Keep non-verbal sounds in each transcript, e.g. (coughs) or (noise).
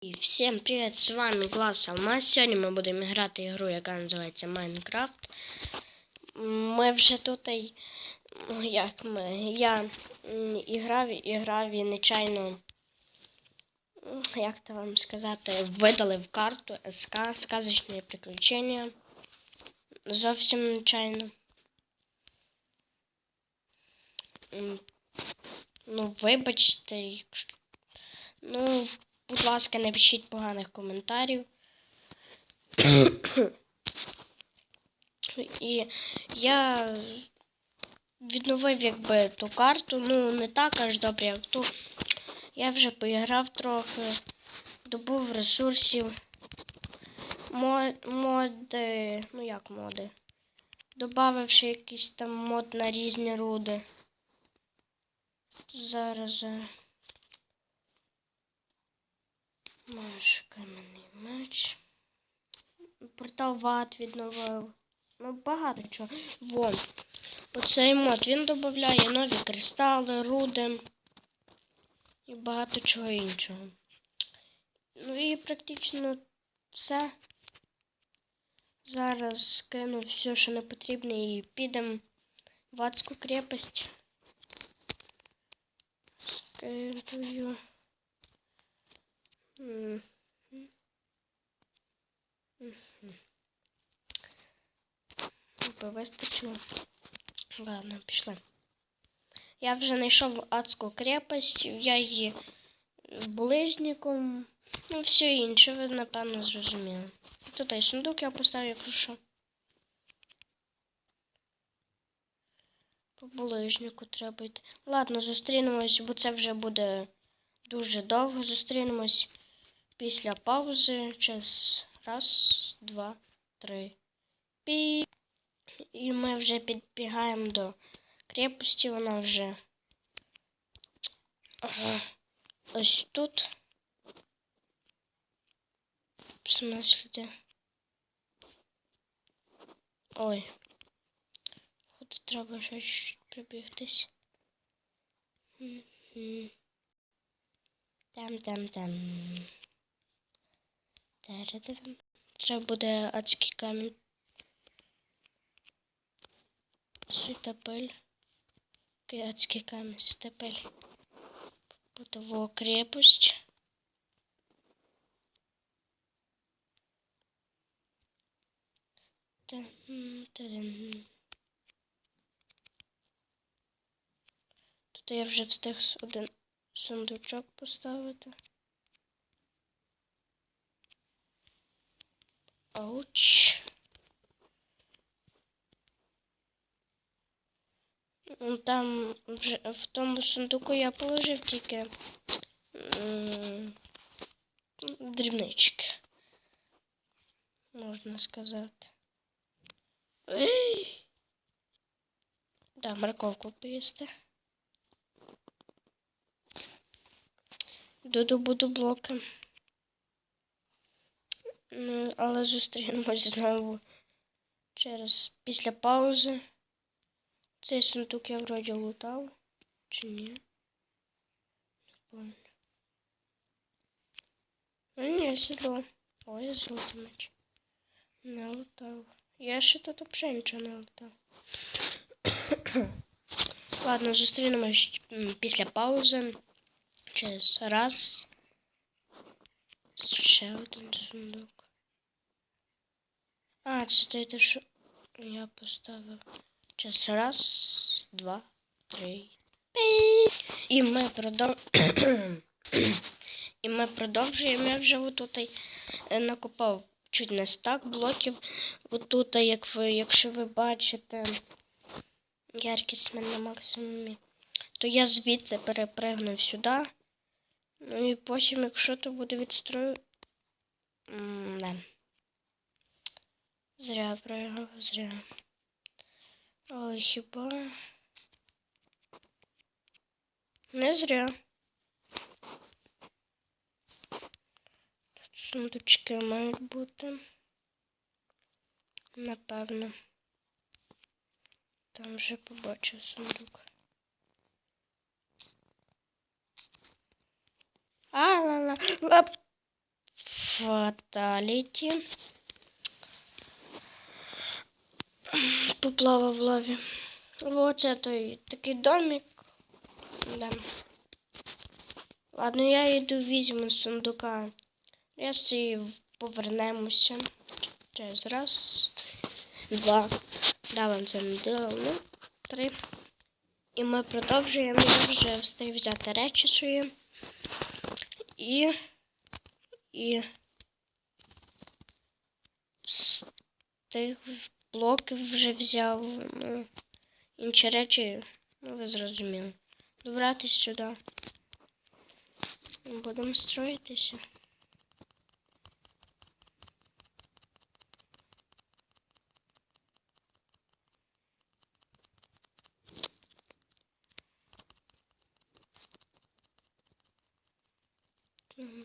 І всім привіт, з вами Глас Алмаз. Сьогодні ми будемо грати ігру, яка називається Майнкрафт. Ми вже тут, ну, як ми, я м, і грав, і нечайно, як то вам сказати, видали в карту СК, сказочні приключення. Зовсім нечайно. Ну, вибачте, якщо. Ну, будь ласка, не пишіть поганих коментарів. (coughs) І я відновив якби ту карту. Ну, не так аж добре, як ту. Я вже поіграв трохи, добув ресурсів. Мо- Моди. Ну як моди? Добавивши якийсь там мод на різні руди. Зараз. е, Маш кам'яний меч. Портал ват відновив. Ну, багато чого. Вон. Оцей мод він додає нові кристали, руди і багато чого іншого. Ну і практично все. Зараз скину все, що не потрібно, і підемо в адську крепость. Скидую. Вистачило. Ладно, пішли. Я вже знайшов адську крепость, я її ближником, ну все інше, ви напевно зрозуміли. Тут і сундук я поставив, якщо що. По булижнику треба йти. Ладно, зустрінемось, бо це вже буде дуже довго. Зустрінемось після паузи. Час. Раз, два, три. Пі. І ми вже підбігаємо до крепості. Вона вже ось тут. В смысле? Ой. Тут треба ще прибігтись. Там-там-там. Та-ра-та-там. Треба буде адський камінь. Світопиль. Адський камінь, світопиль. Потово крепость. Та-м-та-дам. Тут я вже встиг один сундучок поставити. Ауч. Ну, Там вже в тому сундуку я положив тільки дрібнички. Можна сказати. Ей! Да, морковку поїсти. Дуду буду блоки. Ну, але зустрінемось знову через після паузи. Цей сундук я вроді лутав. Чи ні? Не помню. А ні, сідло. Ой, золотий меч. Не лутав. Я ще тут взагалі нічого не лутав. (coughs) Ладно, зустрінемось після паузи. Через раз. Ще один сундук. А, це те, те, що я поставив. Час раз, два, три. І ми продов... (coughs) І ми продовжуємо. Я вже отут е, накопав чуть не стак блоків. Отут, як ви, якщо ви бачите, яркість мене на максимумі, то я звідси перепригну сюди. Ну і потім, якщо то буде відстрою. М, Не. Зря проіграв, зря. Але хіба. Не зря. Тут сундучки мають бути. Напевно. Там вже побачив сундук. А, ла, ла, ла. Фаталіті. Поплава в лаві. Оце той такий домик. Да. Ладно, я йду візьму з сундука. Я і повернемося. Через раз, два. Да, вам це не діло. Ну, три. І ми продовжуємо. Я вже встиг взяти речі свої. І. І. З блоків вже взяв. Ну, інші речі, ну ви зрозуміли. Добратись сюди. Будемо строїтися. Ну,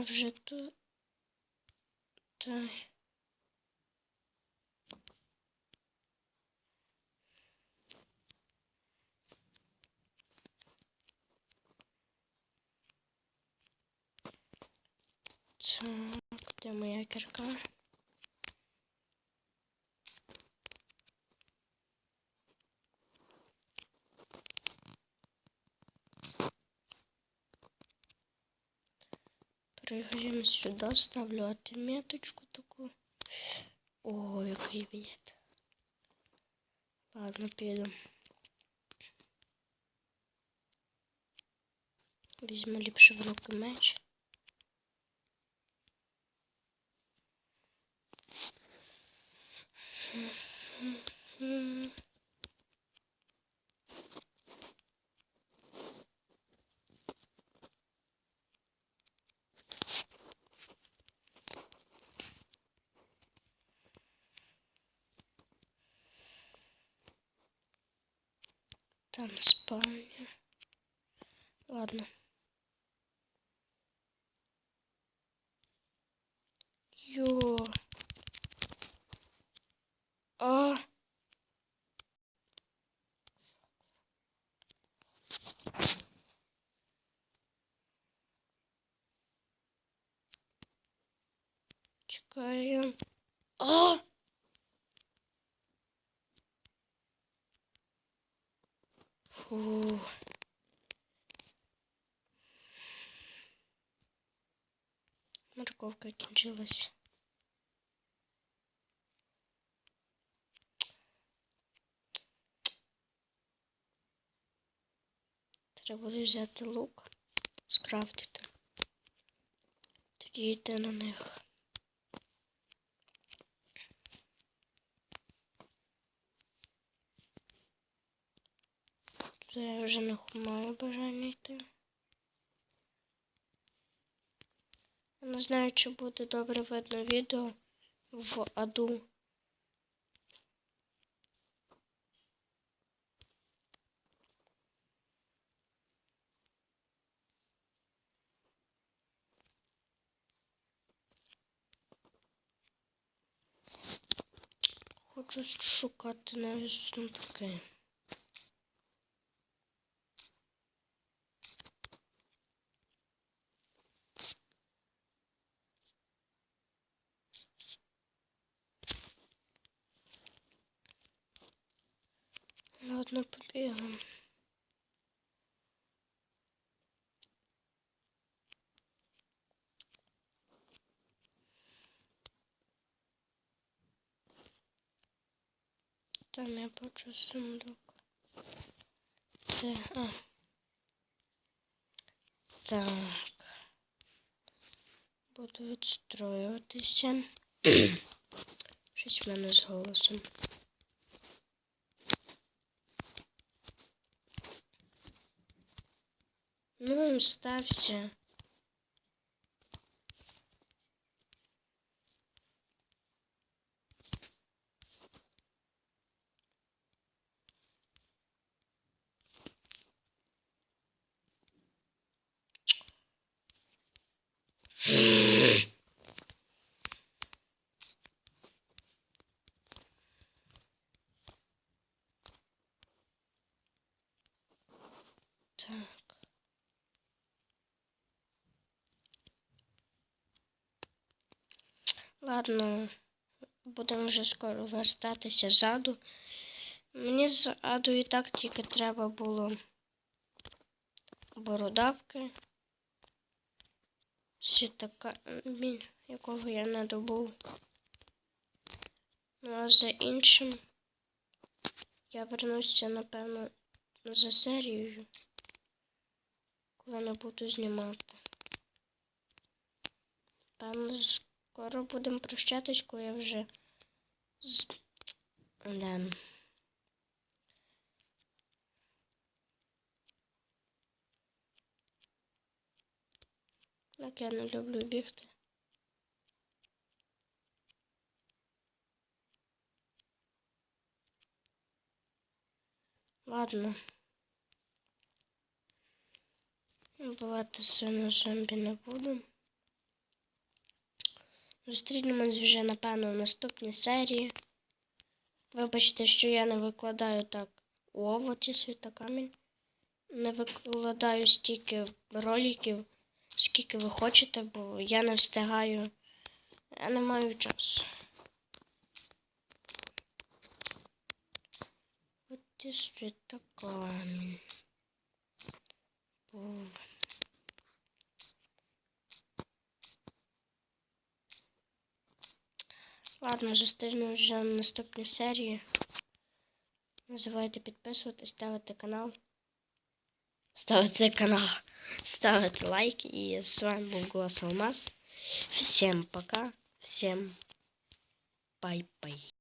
Що ми вже тут? Так. Так, де моя кірка? Пригаємо сюди, ставлю отметочку таку. О, який вид. Ладно, піду. Візьму ліпше в руки меч. М. Там спальня. Ладно. Йо. А. Чекаємо. А! Фу. Морковка кінчилась. Треба буде взяти лук, скрафтити. Тоді йти на них. Це я вже не маю бажання йти. Не знаю, чи буде добре видно відео в аду. Хочу шукати навіть сундуки. Ладно, побігаємо. Там я бачу сундук. Де? А. Так. Буду відстроюватися. (coughs) Щось в мене з голосом. Ну, стався. Ладно, будемо вже скоро вертатися ззаду. Мені ззаду і так тільки треба було бородавки. Світака, якого я не добув. Ну а за іншим я вернуся, напевно, за серією, коли не буду знімати. Певно, скоро будемо прощатись, коли я вже з... Да. Так я не люблю бігти. Ладно. Бувати сильно зомбі не буду. Зустрінемось вже, напевно, в наступній серії. Вибачте, що я не викладаю так у овоті світокамінь. Не викладаю стільки роликів, скільки ви хочете, бо я не встигаю. Я не маю часу. От і світокамінь. Був. Ладно, зустрінемось вже в наступній серії. Не забувайте підписуватись, ставити канал. Ставити канал, ставити лайк. І з вами був Голос Алмаз. Всем пока, всем бай-бай.